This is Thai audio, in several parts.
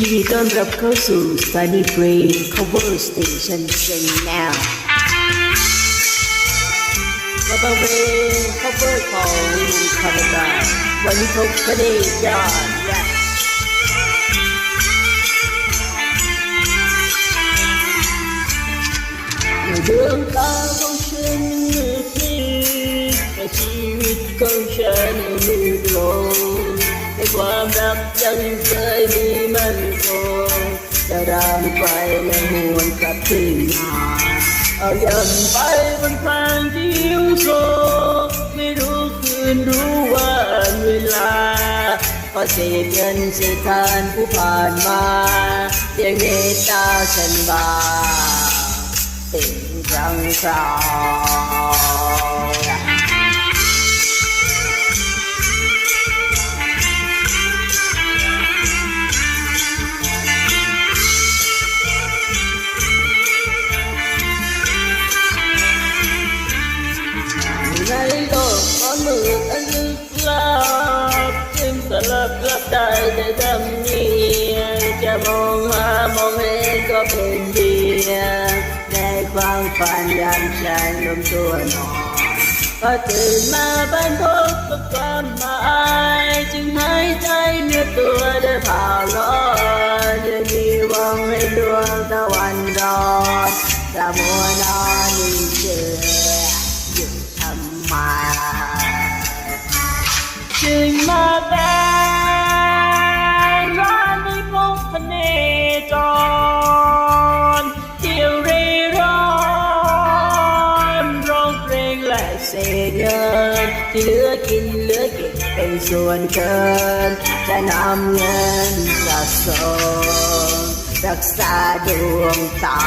ยินดีต้อนรับเข้าสู่ Sunny Brain Cover Station Channel มาฟังเพลง cover ของคาร์ดาวันนี้พบกันได้ยอดแรกดวงตาวของฉันมืดมิดแต่ชีวิตของฉันมืดลง ความรักยังเคยมีมันคงจะรำไปและหวนกลับคืนมาเอายันไปบนทางที่หิวโซไม่รู้คืนรู้วันเวลาก็เศษเงินเศษทานผู้ผ่านมายังเมตตาฉันบ้างเป็นครั้งคราว ฉันลมตัวนอนก็ตื่นมาบ้านพบกับความหมายจึงหายใจเนื้อตัวได้เผาร้อนจะมีหวังให้ดวงตะวันรอดจะมัวนอนนิ่งเฉยอยู่ทำไมจึงมาเป็น เหลือกินเหลือเก็บเป็นส่วนเกินจะนำเงินสะสมรักษาดวงตา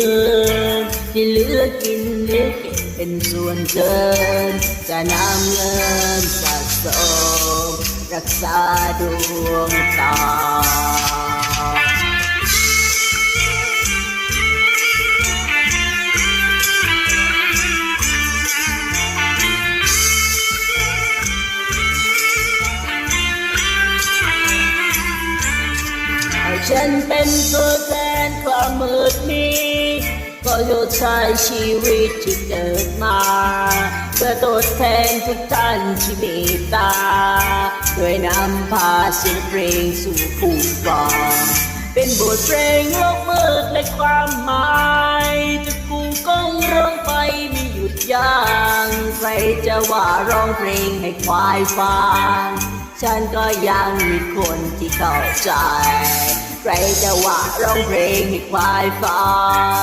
ที่เหลือกินเหลือเก็บเป็นส่วนเกินจะนำเงินสะสมรักษาดวงตา ฉันเป็นตัวแทนความมืดมิดก็ยดใช้ชีวิตที่เกิดมาเพื่อตดแทนทุกท่านที่มตตาด้วยนำพาเสียงเพลงสู่ผู้ฟังเป็นบทเพลงโลกมืดในความหมายจะกูก้องร้องไปไม่หยุดยัง้งใครจะว่าร้องเพลงให้ควายฟังฉันก็ยังมีคนที่เข้าใจ ใครจะว่าร้องเพลงให้ควายฟั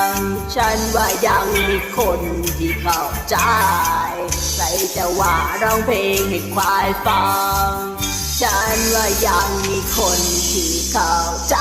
ง ฉันว่ายังมีคนที่เข้าใจ ใครจะว่าร้องเพลงให้ควายฟัง ฉันว่ายังมีคนที่เข้าใจ